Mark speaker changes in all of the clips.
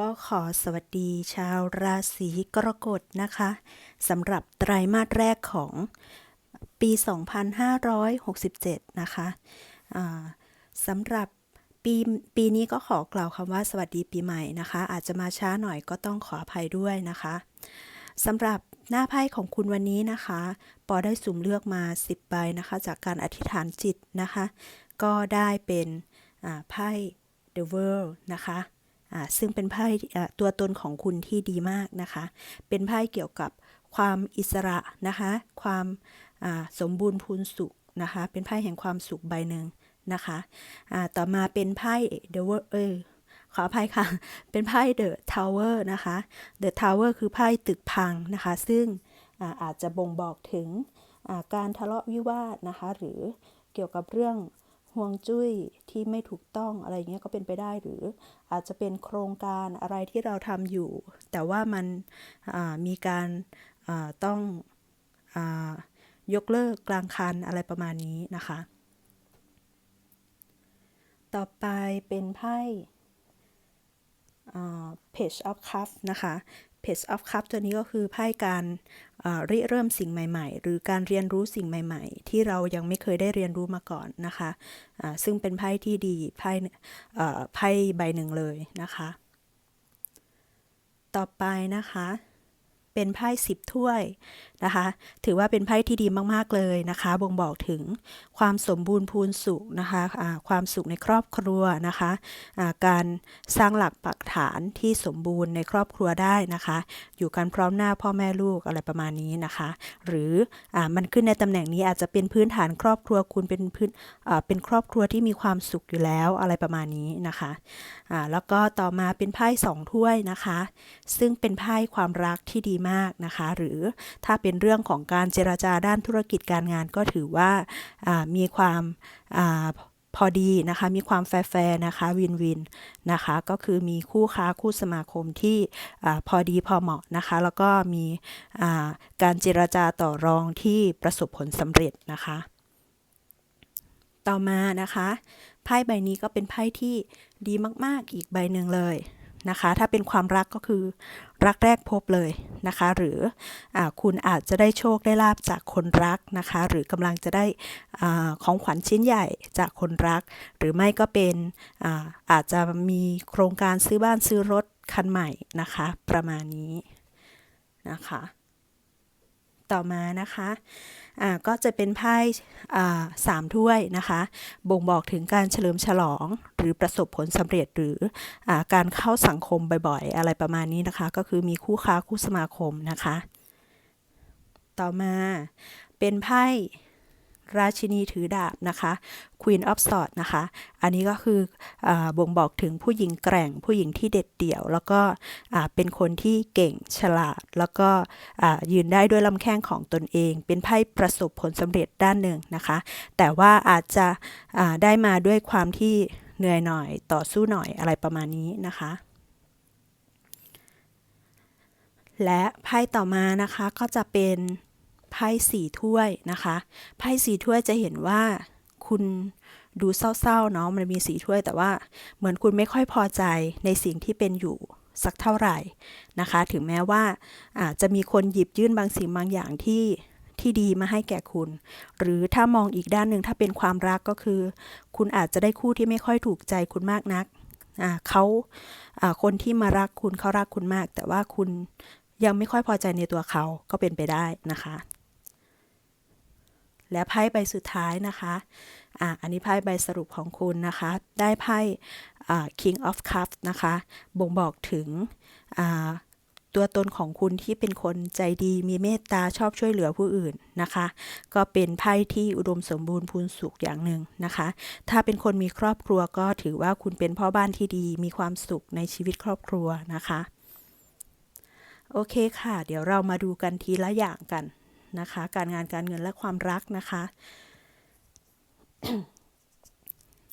Speaker 1: ก็ขอสวัสดีชาวราศีกรกฎนะคะสำหรับไตรมาสแรกของปี 2567 นะคะสำหรับปีปีนี้ก็ขอกล่าวคำว่าสวัสดีปีใหม่นะคะ อาจจะมาช้าหน่อยก็ต้องขออภัยด้วยนะคะสำหรับหน้าไพ่ของคุณวันนี้นะคะ ปอได้สุ่มเลือกมา 10 ใบนะคะ จากการอธิษฐานจิตนะคะ ก็ได้เป็นไพ่ The World นะคะ ซึ่งเป็นไพ่ตัวตนของคุณที่ดีมากนะคะ เป็นไพ่เกี่ยวกับความอิสระนะคะ ความสมบูรณ์พูนสุขนะคะ เป็นไพ่แห่งความสุขใบหนึ่งนะคะต่อมาเป็นไพ่ The World เออขออภัยค่ะ เป็นไพ่ The Tower นะคะ The Tower คือไพ่ตึกพังนะคะ ซึ่งอาอาจจะบ่งบอกถึงการทะเลาะวิวาทนะคะ หรือเกี่ยวกับเรื่อง ห่วงจุ้ยที่ไม่ถูกต้องอะไรเงี้ยก็เป็นไปได้หรืออาจจะเป็นโครงการอะไรที่เราทำอยู่ แต่ว่ามันมีการต้องอยกเลิกกลางคันอะไรประมาณนี้นะคะ ต่อไปเป็นไพ่ Page of Cup นะคะ Page of Cup ตัวนี้ก็คือไพ่การริเริ่มสิ่งใหม่ๆ หรือการเรียนรู้สิ่งใหม่ ๆ ที่เรายังไม่เคยได้เรียนรู้มาก่อนนะคะะซึ่งเป็นไพ่ที่ดีไพ่ไพ่ใบหนึ่งเลยนะคะ ต่อไปนะคะ เป็นไพ่สิบถ้วยนะคะ ถือว่าเป็นไพ่ที่ดีมาก ๆ เลยนะคะ บ่งบอกถึงความสมบูรณ์พูนสุขนะคะอ่าความสุขในครอบครัวนะคะอ่าการสร้างหลักปักฐานที่สมบูรณ์ในครอบครัวได้นะคะ อยู่กันพร้อมหน้าพ่อแม่ลูกอะไรประมาณนี้นะคะ หรืออมันขึ้นในตำแหน่งนี้อาจจะเป็นพื้นฐานครอบครัวคุณเป็นพื้นเป็นครอบครัวที่มีความสุขอยู่แล้วอะไรประมาณนี้นะคะอ่าแล้วก็ต่อมาเป็นไพ่สองถ้วยนะคะ ซึ่งเป็นไพ่ความรักที่ดีมากนะคะ หรือถ้าเเป็นเรื่องของการเจรจาด้านธุรกิจการงานก็ถือว่าามีความอาพอดีนะคะมีความแฟร์นะคะวินวินนะคะก็คือมีคู่ค้าคู่สมาคมที่อพอดีพอเหมาะนะคะแล้วก็มีาการเจรจาต่อรองที่ประสบผลสำเร็จนะคะ ต่อมานะคะไพ่ใบนี้ก็เป็นไพ่ที่ดีมาก ๆ อีกใบหนึ่งเลย นะคะ ถ้าเป็นความรักก็คือรักแรกพบเลยนะคะ หรืออคุณอาจจะได้โชคได้ลาบจากคนรักนะคะ หรือกำลังจะได้อของขวัญชิ้นใหญ่จากคนรัก หรือไม่ก็เป็นอาอาจจะมีโครงการซื้อบ้านซื้อรถคันใหม่นะคะ ประมาณนี้นะคะ ต่อมานะคะก็จะเป็นไพ่สามถ้วยนะคะ บ่งบอกถึงการเฉลิมฉลองหรือประสบผลสำเร็จหรืออการเข้าสังคมบ่อยๆ อะไรประมาณนี้นะคะ ก็คือมีคู่ค้าคู่สมาคมนะคะ ต่อมาเป็นไพ่ ราชินีถือดาบนะคะ Queen of Swords นะคะ อันนี้ก็คืออบ่งบอกถึงผู้หญิงแกร่ง ผู้หญิงที่เด็ดเดี่ยว แล้วก็เป็นคนที่เก่งฉลาด แล้วก็ยืนได้ด้วยลำแข้งของตนเอง เป็นไพ่ประสบผลสำเร็จด้านหนึ่งนะคะ แต่ว่าอาจจะได้มาด้วยความที่เหนื่อยหน่อยต่อสู้หน่อยอะไรประมาณนี้นะคะและไพ่ต่อมานะคะก็จะเป็น ไพ่สี่ถ้วยนะคะไพ่สี่ถ้วยจะเห็นว่าคุณดูเศร้าๆเนาะมันมีสีถ้วยแต่ว่าเหมือนคุณไม่ค่อยพอใจในสิ่งที่เป็นอยู่สักเท่าไหร่นะคะ ถึงแม้ว่าอาจจะมีคนหยิบยื่นบางสิ่งบางอย่างที่ที่ดีมาให้แก่คุณ หรือถ้ามองอีกด้านหนึ่งถ้าเป็นความรักก็คือ คุณอาจจะได้คู่ที่ไม่ค่อยถูกใจคุณมากนักเขาคนที่มารักคุณเขารักคุณมาก แต่ว่าคุณยังไม่ค่อยพอใจในตัวเขาก็เป็นไปได้นะคะ และไพ่ใบสุดท้ายนะคะอ่าอันนี้ไพ่ใบสรุปของคุณนะคะ ได้ไพ่อ่า King of Cups นะคะ บ่งบอกถึงอ่าตัวตนของคุณที่เป็นคนใจดีมีเมตตาชอบช่วยเหลือผู้อื่นนะคะ ก็เป็นไพ่ที่อุดมสมบูรณ์พูนสุขอย่างหนึ่งนะคะ ถ้าเป็นคนมีครอบครัวก็ถือว่าคุณเป็นพ่อบ้านที่ดีมีความสุขในชีวิตครอบครัวนะคะ โอเคค่ะ เดี๋ยวเรามาดูกันทีละอย่างกัน นะคะ การงานการเงินและความรักนะคะ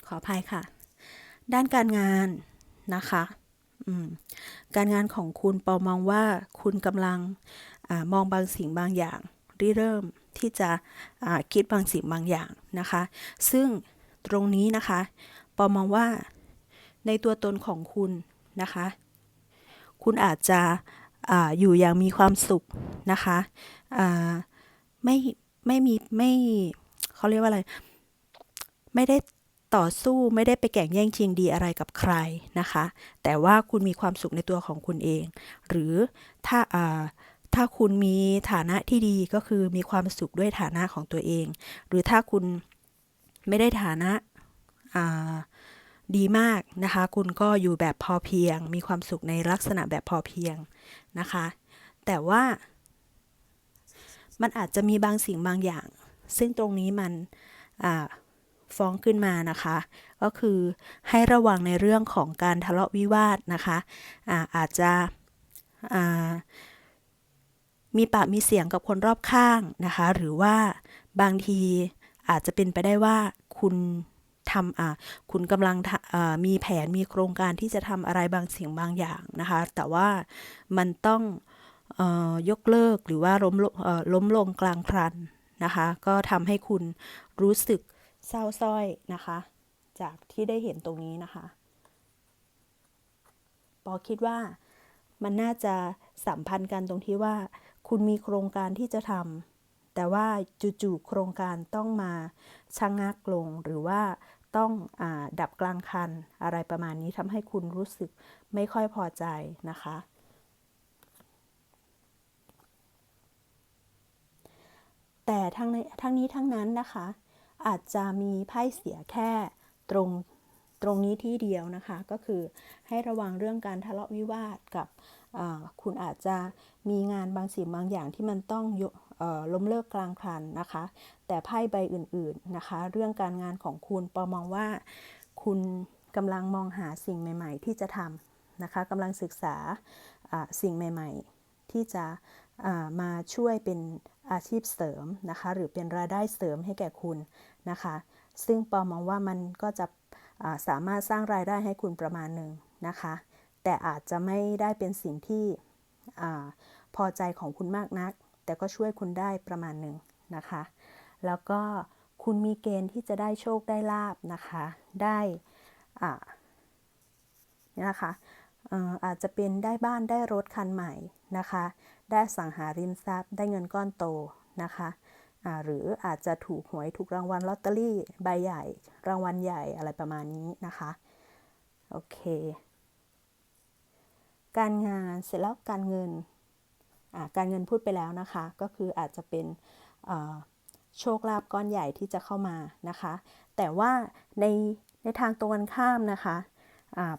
Speaker 1: ขออภัยค่ะ ด้านการงานนะคะการงานของคุณปอมองว่าคุณกำลังอมองบางสิ่งบางอย่างริเริ่มที่จะคิดบางสิ่งบางอย่างนะคะ ซึ่งตรงนี้นะคะปอมองว่าในตัวตนของคุณนะคะ คุณอาจจะออยู่อย่างมีความสุขนะคะอ่า ไม่ไม่มีไม่เขาเรียกว่าอะไร ไม่ได้ต่อสู้ไม่ได้ไปแข่งแย่งชิงดีอะไรกับใครนะคะ แต่ว่าคุณมีความสุขในตัวของคุณเอง หรือถ้าอ่าถ้าคุณมีฐานะที่ดีก็คือมีความสุขด้วยฐานะของตัวเอง หรือถ้าคุณไม่ได้ฐานะอ่าดีมากนะคะ คุณก็อยู่แบบพอเพียง มีความสุขในลักษณะแบบพอเพียงนะคะ แต่ว่า มันอาจจะมีบางสิ่งบางอย่าง ซึ่งตรงนี้มันฟ้องขึ้นมานะคะ ก็คือให้ระวังในเรื่องของการทะเลาะวิวาทนะคะอาอาจจะมีปากมีเสียงกับคนรอบข้างนะคะ หรือว่าบางทีอาจจะเป็นไปได้ว่าคุณทำคุณกำลังมีแผนมีโครงการที่จะทำอะไรบางสิ่งบางอย่างนะคะ แต่ว่ามันต้อง ยกเลิกหรือว่าล้มลงเอ่อล้มลงกลางคันนะคะ ก็ทำให้คุณรู้สึกเศร้าสร้อยนะคะ จากที่ได้เห็นตรงนี้นะคะ ปอคิดว่ามันน่าจะสัมพันธ์กันตรงที่ว่า คุณมีโครงการที่จะทำแต่ว่าจู่ๆโครงการต้องมาชะงงักลงหรือว่าต้องอดับกลางคันอะไรประมาณนี้ทำให้คุณรู้สึกไม่ค่อยพอใจนะคะ แต่ทั้งนทั้งนี้ทั้งนั้นนะคะ อาจจะมีไพ่เสียแค่ตรงตรงนี้ที่เดียวนะคะ ก็คือให้ระวังเรื่องการทะเลาะวิวาทกับคุณอาจจะมีงานบางสิ่งบางอย่างที่มันต้องออล้มเลิกกลางคันนะคะ แต่ไพ่ใบอื่นๆนะคะ เรื่องการงานของคุณปอมองว่าคุณกำลังมองหาสิ่งใหม่ ๆ ที่จะทำนะคะกำลังศึกษาสิ่งใหม่ ๆ ที่จะมาช่วยเป็น อาชีพเสริมนะคะ หรือเป็นรายได้เสริมให้แก่คุณนะคะ ซึ่งปอมองว่ามันก็จะาสามารถสร้างรายได้ให้คุณประมาณหนึ่งนะคะ แต่อาจจะไม่ได้เป็นสิ่งที่พอใจของคุณมากนัก แต่ก็ช่วยคุณได้ประมาณหนึ่งนะคะ แล้วก็คุณมีเกณฑ์ที่จะได้โชคได้ลาบนะคะ ได้นี่นะคะ อาจจะเป็นได้บ้านได้รถคันใหม่นะคะ ได้สังหาริมทรัพย์ ได้เงินก้อนโตนะคะหรืออาจจะถูกหวยถูกรางวัลลอตเตอรี่ใบใหญ่ รางวัลใหญ่อะไรประมาณนี้นะคะ โอเค การงานเสร็จแล้วการเงิน การเงินพูดไปแล้วนะคะ ก็คืออาจจะเป็นโชคลาภก้อนใหญ่ที่จะเข้ามานะคะ แต่ว่าในในทางตรงกันข้ามนะคะ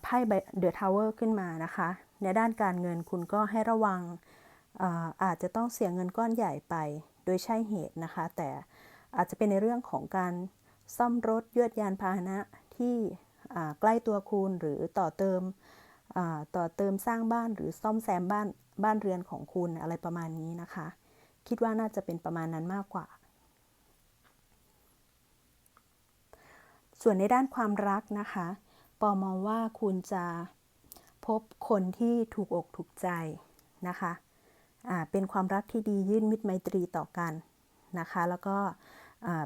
Speaker 1: ไพ่เดอะทาวเวอร์ขึ้นมานะคะ ในด้านการเงินคุณก็ให้ระวังอาอาจจะต้องเสียเงินก้อนใหญ่ไปโดยใช่เหตุนะคะ แต่อาจจะเป็นในเรื่องของการซ่อมรถยวดยานพาหนะที่ใกล้ตัวคุณหรือต่อเติมต่อเติมสร้างบ้านหรือซ่อมแซมบ้านบ้านเรือนของคุณอะไรประมาณนี้นะคะ คิดว่าน่าจะเป็นประมาณนั้นมากกว่า ส่วนในด้านความรักนะคะ ปอมองว่าคุณจะพบคนที่ถูกอกถูกใจนะคะเป็นความรักที่ดียื่นมิตรไมตรีต่อกันนะคะ แล้วก็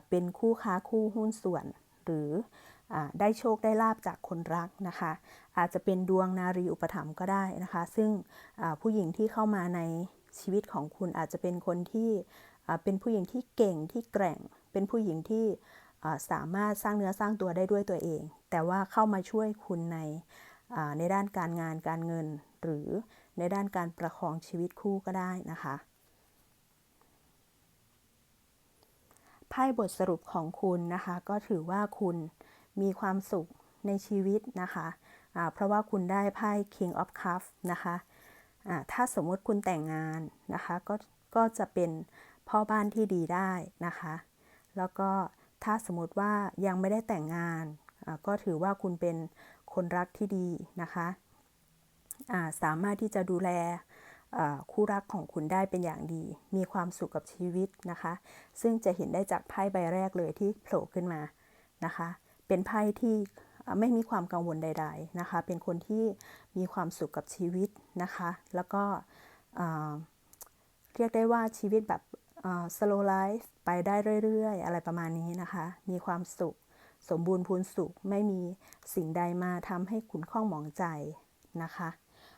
Speaker 1: เป็นคู่ค้าคู่หุ้นส่วน หรืออได้โชคได้ลาบจากคนรักนะคะ อาจจะเป็นดวงนารีอุปถัมภ์ก็ได้นะคะ ซึ่งผู้หญิงที่เข้ามาในชีวิตของคุณอาจจะเป็นคนที่เป็นผู้หญิงที่เก่งที่แกร่ง เป็นผู้หญิงที่ สามารถสร้างเนื้อสร้างตัวได้ด้วยตัวเอง แต่ว่าเข้ามาช่วยคุณในในด้านการงานการเงิน หรือในด้านการประคองชีวิตคู่ก็ได้นะคะไพ่บทสรุปของคุณนะคะก็ถือว่าคุณมีความสุขในชีวิตนะคะะเพราะว่าคุณได้ไพ่ King of Cups นะคะะถ้าสมมติคุณแต่งงานนะคะก็ก็จะเป็นพ่อบ้านที่ดีได้นะคะ แล้วก็ ถ้าสมมติว่ายังไม่ได้แต่งงาน ก็ถือว่าคุณเป็นคนรักที่ดีนะคะสามารถที่จะดูแลคู่รักของคุณได้เป็นอย่างดี มีความสุขกับชีวิตนะคะ ซึ่งจะเห็นได้จากไพ่ใบแรกเลยที่โผล่ขึ้นมานะคะ เป็นไพ่ที่ไม่มีความกังวลใด ๆนะคะ เป็นคนที่มีความสุขกับชีวิตนะคะ แล้วก็เรียกได้ว่าชีวิตแบบ slow life ไปได้เรื่อยๆ อะไรประมาณนี้นะคะ มีความสุข สมบูรณ์พูนสุข ไม่มีสิ่งใดมาทำให้ขุนข้องหมองใจนะคะ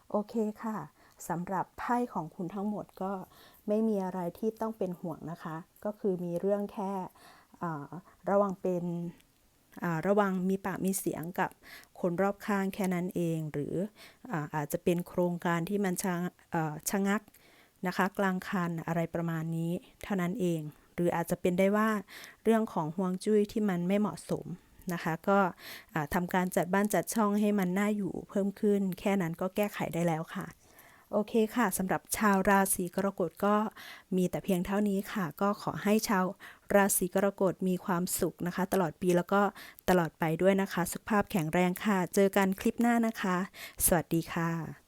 Speaker 1: โอเคค่ะสำหรับไพ่ของคุณทั้งหมดก็ไม่มีอะไรที่ต้องเป็นห่วงนะคะ ก็คือมีเรื่องแค่อ่าระวังเป็นอ่าระวังมีปากมีเสียงกับคนรอบข้างแค่นั้นเอง หรืออาอาจจะเป็นโครงการที่มันชะเอ่อชะงัก นะคะ กลางคันอะไรประมาณนี้เท่านั้นเอง หรืออาจจะเป็นได้ว่าเรื่องของห่วงจุ้ยที่มันไม่เหมาะสมนะคะ ก็ทำการจัดบ้านจัดช่องให้มันน่าอยู่เพิ่มขึ้น แค่นั้นก็แก้ไขได้แล้วค่ะโอเคค่ะสำหรับชาวราศีกรกฎก็มีแต่เพียงเท่านี้ค่ะ ก็ขอให้ชาวราศีกรกฎมีความสุขนะคะ ตลอดปีแล้วก็ตลอดไปด้วยนะคะ สุขภาพแข็งแรงค่ะ เจอกันคลิปหน้านะคะ สวัสดีค่ะ